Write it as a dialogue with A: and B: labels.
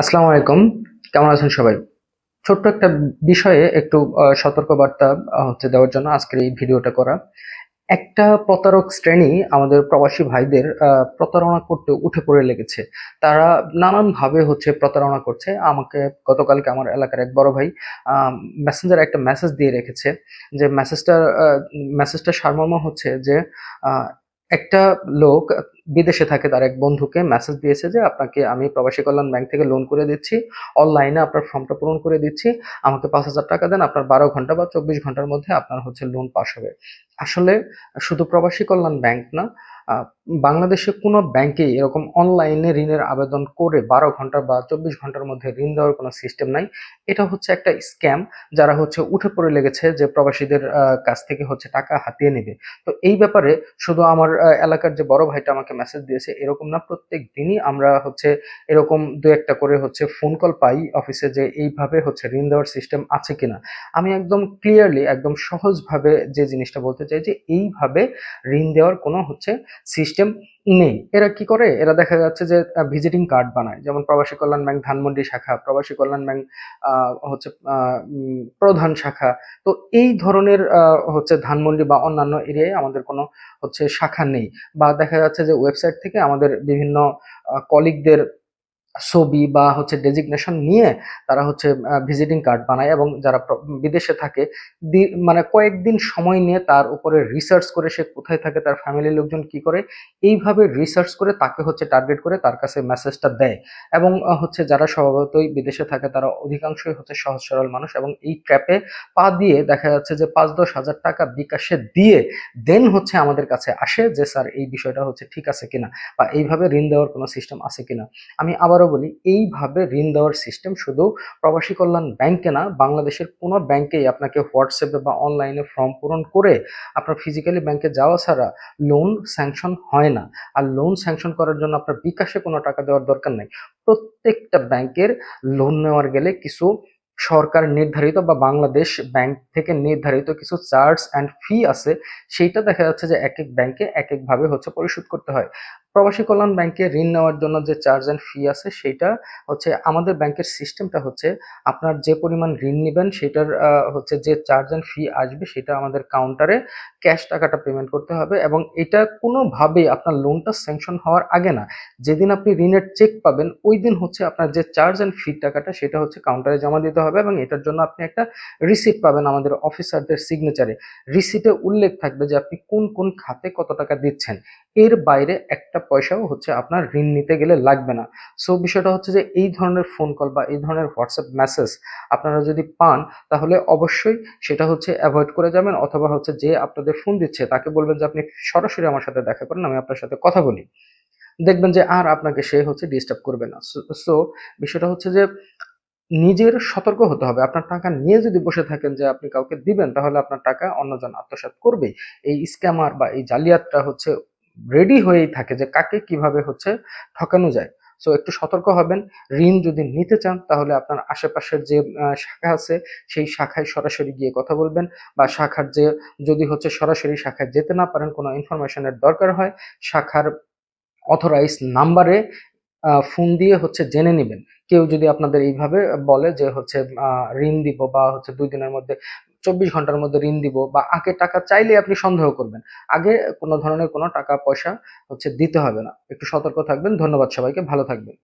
A: আসসালামু আলাইকুম। কেমন আছেন সবাই? ছোট্ট একটা বিষয়ে একটু সতর্কবার্তা হচ্ছে দেওয়ার জন্য আজকের এই ভিডিওটা করা। একটা প্রতারক শ্রেণি আমাদের প্রবাসী ভাইদের প্রতারণা করতে উঠে পড়ে লেগেছে। তারা নানানভাবে হচ্ছে প্রতারণা করছে। আমাকে গতকালকে আমার এলাকার এক বড় ভাই মেসেঞ্জার একটা মেসেজ দিয়ে রেখেছে যে মেসেজটা মেসেজটা সারমর্ম হচ্ছে যে একটা লোক বিদেশে থাকে, তার এক বন্ধুকে মেসেজ দিয়েছে যে, আপনাকে আমি প্রবাসী কল্যাণ ব্যাংক থেকে লোন করে দিচ্ছি। অনলাইনে আপনার ফর্মটা পূরণ করে দিচ্ছি। আমাকে পাঁচ হাজার টাকা দেন। আপনার বারো ঘণ্টা বা চব্বিশ ঘণ্টার মধ্যে আপনার হচ্ছে লোন পাস হবে। আসলে শুধু প্রবাসী কল্যাণ ব্যাংক না বাংলাদেশে কোনো ব্যাংকেই এরকম অনলাইনে ঋণের আবেদন করে বারো ঘণ্টা বা চব্বিশ ঘণ্টার মধ্যে ঋণ দেওয়ার কোনো সিস্টেম নাই। এটা হচ্ছে একটা স্ক্যাম, যারা হচ্ছে উঠে পড়ে লেগেছে যে প্রবাসীদের কাছ থেকে হচ্ছে টাকা হাতিয়ে নেবে। তো এই ব্যাপারে শুধু আমার এলাকার যে বড় ভাইটা আমাকে মেসেজ দিয়েছে, এরকম না। প্রত্যেক দিনই আমরা হচ্ছে এরকম দু একটা করে হচ্ছে ফোন কল পাই অফিসে যে এইভাবে হচ্ছে ঋণ দেওয়ার সিস্টেম আছে কিনা। আমি একদম ক্লিয়ারলি একদম সহজভাবে যে জিনিসটা বলতে চাই যে এইভাবে ঋণ দেওয়ার কোনো হচ্ছে সিস্টেম নেই। এরা কি করে? এরা দেখা যাচ্ছে যে ভিজিটিং কার্ড বানায়। যেমন প্রবাসী কল্যাণ ব্যাংক ধানমন্ডি শাখা, প্রবাসী কল্যাণ ব্যাংক হচ্ছে প্রধান শাখা। তো এই ধরনের হচ্ছে ধানমন্ডি বা অন্যান্য এরিয়ায় আমাদের কোনো, হচ্ছে শাখা নেই। বা দেখা যাচ্ছে যে ওয়েবসাইট থেকে আমাদের বিভিন্ন কলিগদের ছবি বা হচ্ছে ডেজিগনেশন নিয়ে তারা হচ্ছে ভিজিটিং কার্ড বানায় এবং যারা বিদেশে থাকে মানে কয়েকদিন সময় নিয়ে তার উপরে রিসার্চ করে সে কোথায় থাকে, তার ফ্যামিলির লোকজন কি করে, এইভাবে রিসার্চ করে তাকে হচ্ছে টার্গেট করে তার কাছে মেসেজটা দেয়। এবং হচ্ছে যারা স্বভাবতই বিদেশে থাকে তারা অধিকাংশই হচ্ছে সহজ সরল মানুষ এবং এই ট্র্যাপে পা দিয়ে দেখা যাচ্ছে যে পাঁচ দশ হাজার টাকা বিকাশে দিয়ে দেন হচ্ছে আমাদের কাছে আসে যে, স্যার, এই বিষয়টা হচ্ছে ঠিক আছে কিনা বা এইভাবে ঋণ দেওয়ার কোনো সিস্টেম আছে কিনা? আমি আবারও বলি, এইভাবে ঋণ দেওয়ার সিস্টেম শুধু প্রবাসী কল্যাণ ব্যাংকে না, বাংলাদেশের কোনো ব্যাংকেই আপনাকে হোয়াটসঅ্যাপে বা অনলাইনে ফর্ম পূরণ করে আপনার ফিজিক্যালি ব্যাংকে যাওয়া ছাড়া লোন স্যাংশন হয় না। আর লোন স্যাংশন করার জন্য আপনার বিকাশে কোনো টাকা দেওয়ার দরকার নেই। প্রত্যেকটা ব্যাংকের লোন নেওয়ার গেলে কিছু সরকার নির্ধারিত বা বাংলাদেশ ব্যাংক থেকে নির্ধারিত কিছু চার্জ অ্যান্ড ফি আছে। সেইটা দেখা যাচ্ছে যে এক এক ব্যাংকে এক একভাবে হচ্ছে পরিশোধ করতে হয়। প্রবাসী কল্যাণ ব্যাংকে ঋণ নেওয়ার জন্য যে চার্জ অ্যান্ড ফি আছে, সেটা হচ্ছে আমাদের ব্যাংকের সিস্টেমটা হচ্ছে আপনার যে পরিমাণ ঋণ নেবেন, সেটার হচ্ছে যে চার্জ অ্যান্ড ফি আসবে, সেটা আমাদের কাউন্টারে ক্যাশ টাকাটা পেমেন্ট করতে হবে এবং এটা কোনোভাবেই আপনার লোনটা স্যাংশন হওয়ার আগে না। যেদিন আপনি ঋণের চেক পাবেন, ওই দিন হচ্ছে আপনার যে চার্জ অ্যান্ড ফি টাকাটা, সেটা হচ্ছে কাউন্টারে জমা দিতে হবে এবং এটার জন্য আপনি একটা রিসিট পাবেন আমাদের অফিসারদের সিগনেচারে রিসিটে উল্লেখ থাকবে যে আপনি কোন কোন খাতে কত টাকা দিচ্ছেন। এর বাইরে একটা পয়সাও হচ্ছে আপনার ঋণ নিতে গেলে লাগবে না। সো বিষয়টা হচ্ছে যে এই ধরনের ফোন কল বা এই ধরনের হোয়াটসঅ্যাপ মেসেজ আপনারা যদি পান, তাহলে অবশ্যই সেটা হচ্ছে অ্যাভয়েড করে যাবেন অথবা হচ্ছে যে আপনাদের ফোন দিচ্ছে, তাকে বলবেন যে আপনি সরাসরি আমার সাথে দেখা করেন, আমি আপনার সাথে কথা বলি। দেখবেন যে আর আপনাকে সে হচ্ছে ডিস্টার্ব করবে না। সো বিষয়টা হচ্ছে যে নিজের সতর্ক হতে হবে। আপনার টাকা নিয়ে যদি বসে থাকেন যে আপনি কাউকে দিবেন, তাহলে আপনার টাকা অন্যজন আত্মসাৎ করবেই। এই স্ক্যামার বা এই জালিয়াতটা হচ্ছে রেডি হয়েই থাকে যে কাকে কীভাবে হচ্ছে ঠকানো যায়। সো একটু সতর্ক হবেন। ঋণ যদি নিতে চান, তাহলে আপনার আশেপাশের যে শাখা আছে, সেই শাখায় সরাসরি গিয়ে কথা বলবেন বা শাখার যে, যদি হচ্ছে সরাসরি শাখায় যেতে না পারেন, কোনো ইনফরমেশনের দরকার হয়, শাখার অথরাইজ নাম্বারে ফোন দিয়ে হচ্ছে জেনে নেবেন। কেউ যদি আপনাদের এইভাবে বলে যে হচ্ছে ঋণ দিব বা হচ্ছে দুই দিনের মধ্যে, চব্বিশ ঘণ্টার মধ্যে ঋণ দিব বা আগে টাকা চাইলে আপনি সন্দেহ করবেন। আগে কোনো ধরনের কোনো টাকা পয়সা হচ্ছে দিতে হবে না। একটু সতর্ক থাকবেন। ধন্যবাদ সবাইকে। ভালো থাকবেন।